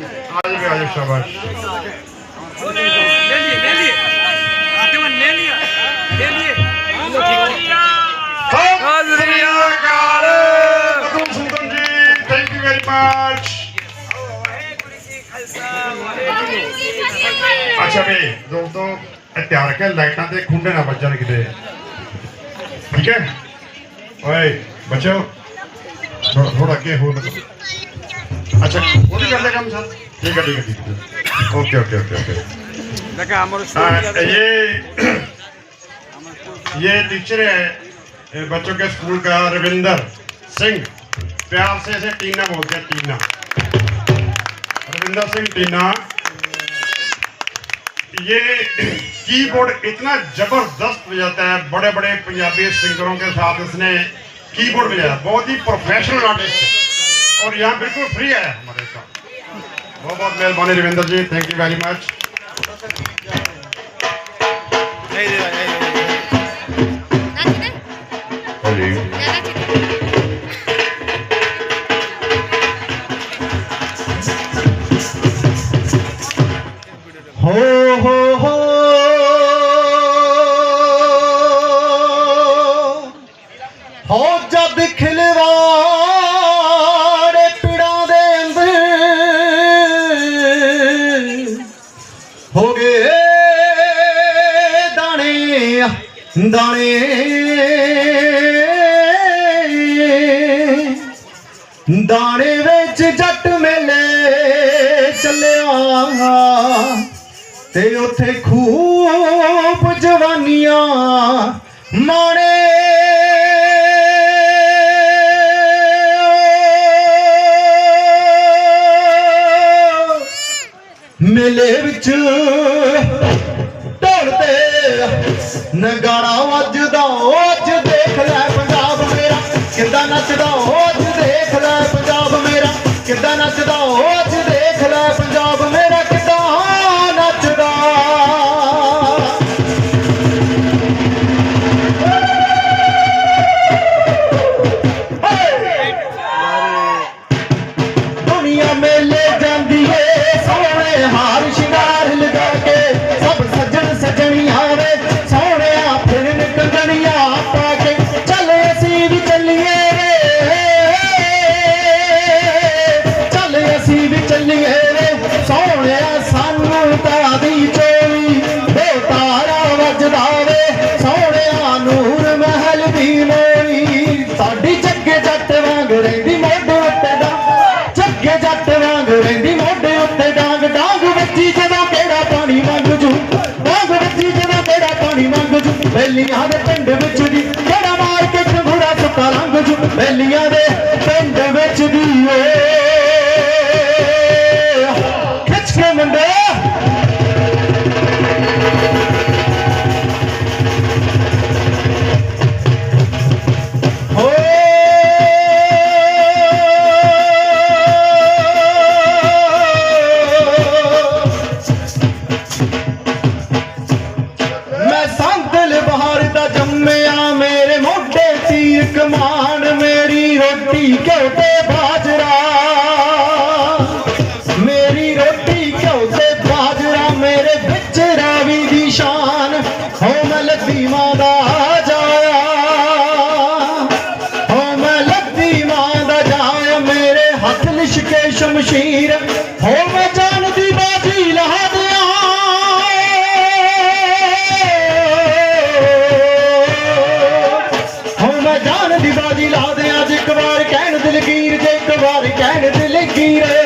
आज भी आज शाबाश ले लिए ले लिए आते हुए ले लिया ले लिए ਸਤਿ ਸ੍ਰੀ ਅਕਾਲ ਬਦੂ ਸੁਲਤਾਨ ਜੀ ਥੈਂਕ ਯੂ ਵੈਰੀ ਮਚ ਅੱਛਾ ਵੀ ਦੋਸਤੋ ਇਹ ਧਿਆਨ ਰੱਖਿਆ ਲਾਈਟਾਂ ਤੇ ਖੁੰਡੇ ਨਾ ਵੱਜਣ ਕਿਤੇ ਠੀਕ ਹੈ ਓਏ ਬੱਚੋ ਥੋੜਾ ਥੋੜਾ ਅੱਗੇ ਹੋ अच्छा ठीक है ठीक है ओके ओके ओके ओके। हाँ, ये ये टीचर है बच्चों के स्कूल का रविंदर सिंह। प्यार से इसे टीना बोलते हैं टीना। रविंदर सिंह टीना। ये कीबोर्ड इतना ज़बरदस्त बजाता है बड़े बड़े पंजाबी सिंगरों के साथ इसने कीबोर्ड बजाया। बहुत ही प्रोफेशनल आर्टिस्ट है। और यहाँ बिल्कुल फ्री है हमारे साथ बहुत बहुत मेहरबानी Ravinder ji thank you very much ਦਾਣੇ। ਦਾਣੇ ਵਿੱਚ ਜੱਟ ਮੇਲੇ ਚੱਲਿਆ। ਤੇ ਉੱਥੇ ਖੂਬ ਜਵਾਨੀਆਂ ਮਾਣੇ। ਮੇਲੇ ਵਿੱਚ ਨਗਾੜਾ ਵੱਜਦਾ ਉਹ ਅੱਜ ਦੇਖ ਲੈ ਪੰਜਾਬ ਮੇਰਾ ਕਿੱਦਾਂ ਨੱਚਦਾ ਉਹ ਹੱਥ ਲਿਸ਼ਕੇ ਸ਼ਮਸ਼ੀਰ ਹੋ ਮੈਂ ਜਾਨ ਦੀ ਬਾਜੀ ਲਾ ਦਿਆਂ। ਹੋ ਮੈਂ ਜਾਨ ਦੀ ਬਾਜੀ ਲਾ ਦਿਆਂ ਅੱਜ ਇੱਕ ਵਾਰ ਕਹਿਣ ਦਿਲਗੀਰ ਜੇ ਇੱਕ ਵਾਰ ਕਹਿਣ ਦਿਲਗੀਰ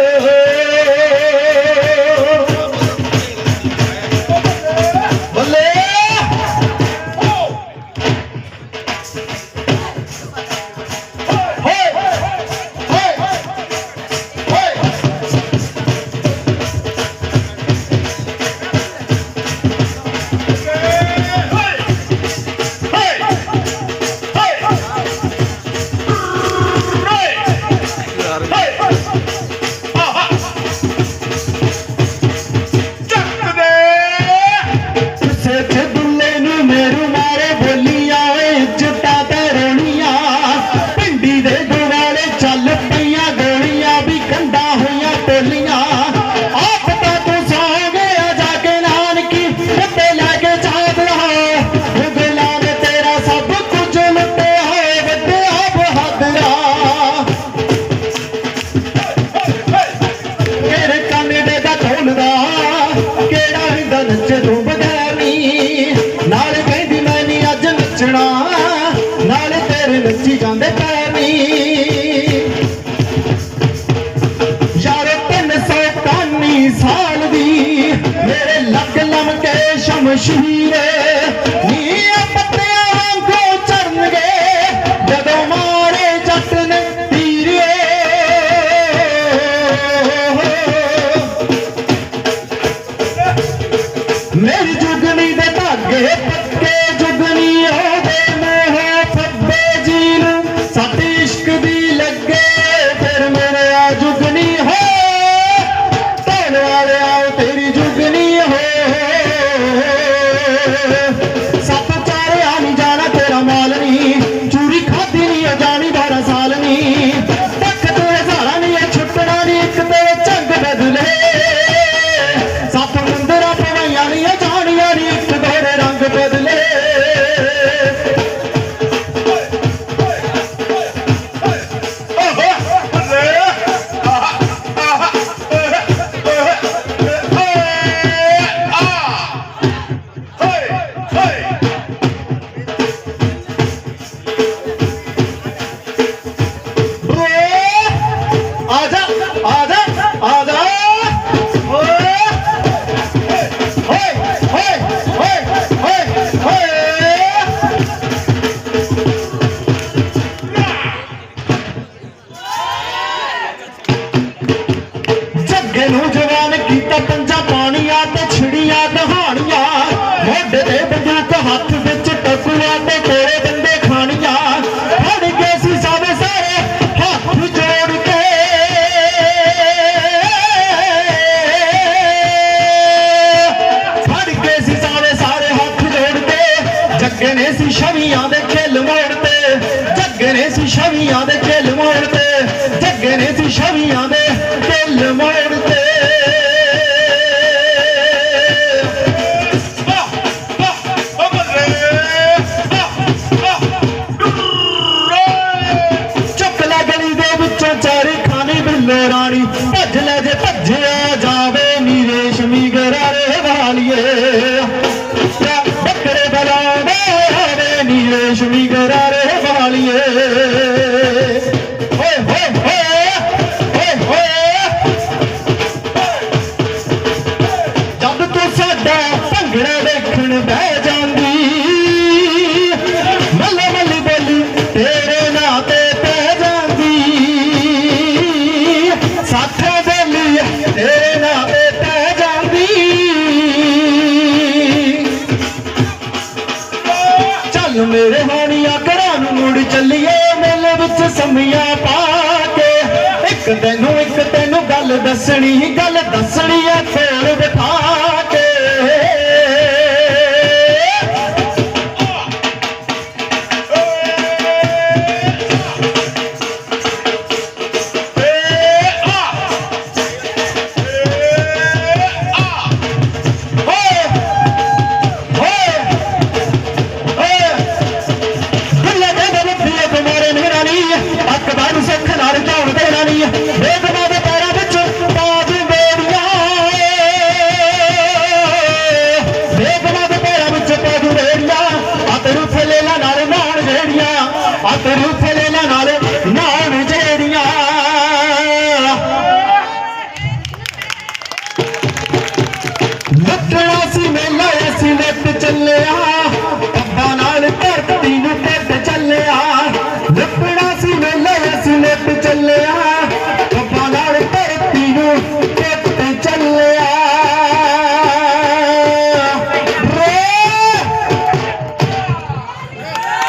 ਸਾਲ ਦੀ ਮੇਰੇ ਲੱਕ ਲਮਕੇ ਸ਼ਮਸ਼ੀਰੇ ਵਿੱਚ ਪਾ ਕੇ। ਇੱਕ ਤੈਨੂੰ ਇੱਕ ਤੈਨੂੰ ਗੱਲ ਦੱਸਣੀ ਗੱਲ ਦੱਸਣੀ